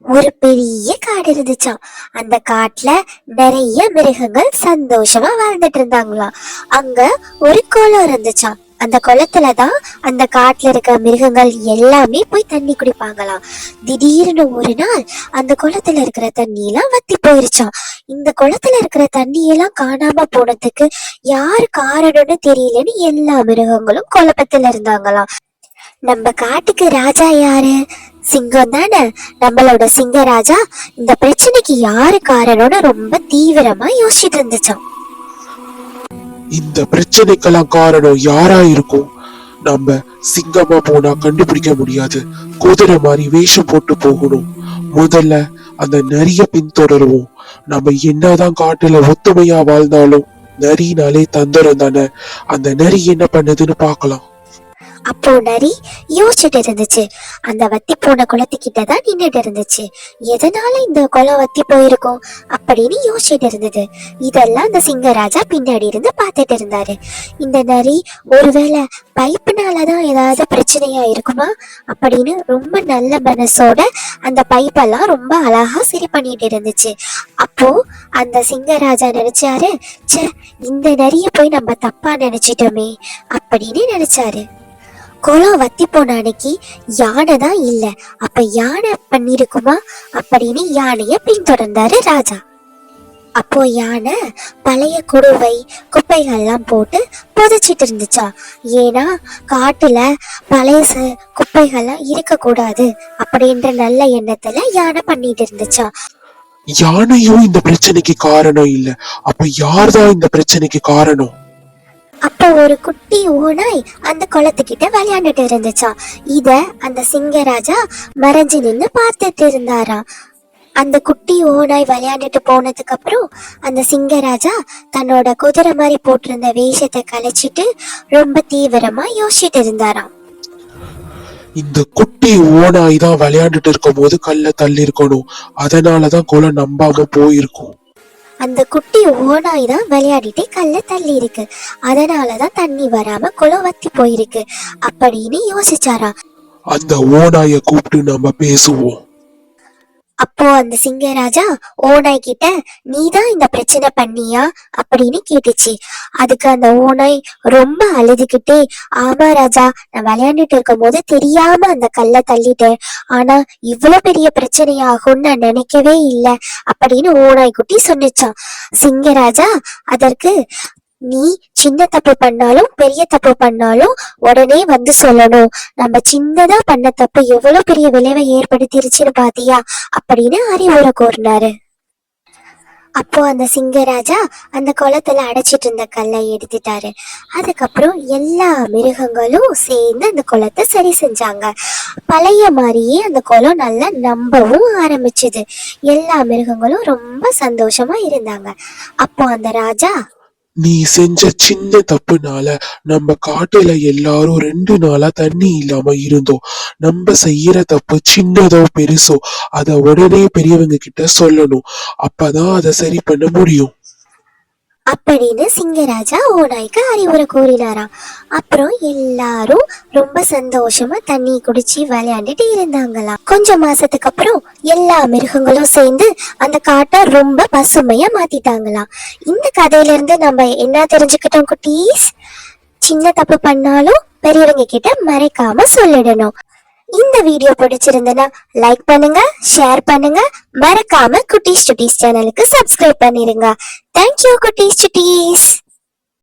ஒரு பெரிய காடு இருந்துச்சாம் அந்த காட்டுல நிறைய மிருகங்கள் சந்தோஷமா வாழ்ந்துட்டு இருந்தாங்களாம். அங்க ஒரு குளம் இருந்துச்சாம் அந்த குளத்துல தான் அந்த காட்டுல இருக்க மிருகங்கள் எல்லாமே போய் தண்ணி குடிப்பாங்களாம். திடீர்னு ஒரு நாள் அந்த குளத்துல இருக்கிற தண்ணி எல்லாம் வத்தி போயிருச்சாம். இந்த குளத்துல இருக்கிற தண்ணியெல்லாம் காணாம போனதுக்கு யாரு காரணம்னு தெரியலன்னு எல்லா மிருகங்களும் குழப்பத்துல இருந்தாங்களாம். நம்ம காட்டுக்கு ராஜா யாரு? சிங்கம் தானே நம்மளோட சிங்கராஜா இந்த பிரச்சனைக்கு யாரு காரணம்னு ரொம்ப தீவிரமா யோசிச்சுட்டு இருந்துச்சான் இந்த பிரச்சனைக்கெல்லாம் காரணம் யாரா இருக்கும்? நம்ம சிங்கமா போனா கண்டுபிடிக்க முடியாது. குதிரை மாதிரி வேஷம் போட்டு போகணும். முதல்ல அந்த நரிய பின்தொடருவோம். நம்ம என்னதான் காட்டுல ஒத்துமையா வாழ்ந்தாலும் நரினாலே தந்திரம் தானே? அந்த நரி என்ன பண்ணுதுன்னு பார்க்கலாம். அப்போ நரி யோசிச்சுட்டு இருந்துச்சு. அந்த வத்தி போன குளத்துக்கிட்ட தான் நின்றுட்டு இருந்துச்சு. எதனால இந்த குளம் வத்தி போயிருக்கும் அப்படின்னு யோசிச்சுட்டு இருந்தது. இதெல்லாம் அந்த சிங்கராஜா பின்னாடி இருந்து பார்த்துட்டு இருந்தாரு. இந்த நரி ஒருவேளை பைப்புனாலதான் ஏதாவது பிரச்சனையா இருக்குமா அப்படின்னு ரொம்ப நல்ல மனசோட அந்த பைப்பெல்லாம் ரொம்ப அழகா சரி பண்ணிட்டு இருந்துச்சு. அப்போ அந்த சிங்கராஜா நினைச்சாரு ச்சே இந்த நரிய போய் நம்ம தப்பா நினைச்சிட்டோமே அப்படின்னு நினைச்சாரு. குளம் வத்தி போன அன்னைக்கு யானை தான் இல்ல. அப்ப யானை பண்ணிருக்குமா? அப்படின்னு யானைய பின்தொடர்ந்தாரு ராஜா. அப்போ யானை பழைய குடுவை குப்பைகள்லாம் போட்டு புதைச்சிட்டு இருந்துச்சா? ஏன்னா காட்டுல பழைய குப்பைகள்லாம் இருக்கக்கூடாது அப்படின்ற நல்ல எண்ணத்துல யானை பண்ணிட்டு இருந்துச்சா? யானையும் இந்த பிரச்சனைக்கு காரணம் இல்ல. அப்ப யார்தான் இந்த பிரச்சனைக்கு காரணம்? அப்போ ஒரு குட்டி ஓனாய் அந்த குளத்துக்கிட்ட விளையாண்டுட்டு இருந்துச்சா. இத அந்த சிங்கராஜா மறைஞ்சு நின்னு பார்த்துட்டு இருந்தாராம் அந்த குட்டி ஓனாய் விளையாண்டுட்டு போனதுக்கு அப்புறம் அந்த சிங்கராஜா தன்னோட குதிரை மாதிரி போட்டிருந்த வேஷத்தை கலைச்சிட்டு ரொம்ப தீவிரமா யோசிச்சுட்டு இருந்தாராம் இந்த குட்டி ஓனாய் தான் விளையாண்டுட்டு இருக்கும் போது கல்ல தள்ளி இருக்கணும் அதனாலதான் குலம் நம்பாம போயிருக்கும். அந்த குட்டி ஓனாய் தான் விளையாடிட்டு கல்ல தள்ளி இருக்கு. அதனாலதான் தண்ணி வராம குளம் வத்தி போயிருக்கு. அப்படின்னு யோசிச்சாராம். அந்த ஓனாய கூப்பிட்டு நம்ம பேசுவோம். அப்போ அந்த சிங்கராஜா ஓனாய் கிட்ட நீதான் இந்த பிரச்சனை பண்ணியா? அப்படின்னு கேட்டுச்சு. அதுக்கு அந்த ஓனாய் ரொம்ப அழுதுகிட்டே ஆமா ராஜா நான் விளையாண்டுட்டு இருக்கும் போது தெரியாம அந்த கல்லை தள்ளிட்டேன். ஆனா இவ்வளவு பெரிய பிரச்சனை ஆகும்னு நான் நினைக்கவே இல்லை அப்படின்னு ஓனாய் குட்டி சொன்னிச்சான் சிங்கராஜா அதற்கு நீ சின்ன தப்பு பண்ணாலும் பெரிய தப்பு பண்ணாலும் உடனே வந்து சொல்லணும். நம்ம சின்னதா பண்ண தப்பு எவ்வளவு பெரிய விளைவை ஏற்படுத்திருச்சுன்னு பாத்தியா? அப்படின்னு அறிவுரை கூறினாரு. அப்போ அந்த சிங்கராஜா அந்த குளத்துல அடைச்சிட்டு இருந்த கல்லை எடுத்துட்டாரு. அதுக்கப்புறம் எல்லா மிருகங்களும் சேர்ந்து அந்த குளத்தை சரி செஞ்சாங்க. பழைய மாதிரியே அந்த குளம் நல்லா நம்பவும் ஆரம்பிச்சது. எல்லா மிருகங்களும் ரொம்ப சந்தோஷமா இருந்தாங்க. அப்போ அந்த ராஜா நீ செஞ்ச சின்ன தப்புனால நம்ம காட்டுல எல்லாரும் ரெண்டு நாளா தண்ணி இல்லாம இருந்தோம். நம்ம செய்யற தப்பு சின்னதோ பெருசோ அத உடனே பெரியவங்க கிட்ட சொல்லணும். அப்பதான் அதை சரி பண்ண முடியும். அப்படின்னு சிங்கராஜா ஓநாய்க்கு அறிவுரை கூறினாராம். அப்புறம் எல்லாரும் ரொம்ப சந்தோஷமா தண்ணி குடிச்சு விளையாண்டுட்டு இருந்தாங்களாம். கொஞ்ச மாசத்துக்கு அப்புறம் எல்லா மிருகங்களும் சேர்ந்து அந்த காட்டை ரொம்ப பசுமையா மாத்திட்டாங்களாம். இந்த கதையில இருந்து நம்ம என்ன தெரிஞ்சுக்கிட்டோம் குட்டீஸ்? சின்ன தப்பு பண்ணாலும் பெரியவங்க கிட்ட மறைக்காம சொல்லிடணும். இந்த வீடியோ பிடிச்சிருந்தனா லைக் பண்ணுங்க ஷேர் பண்ணுங்க. மறக்காம குட்டீஸ் சுட்டீஸ் சேனலுக்கு சப்ஸ்கிரைப் பண்ணிருங்க. தேங்க்யூ குட்டீஸ் சுட்டீஸ்.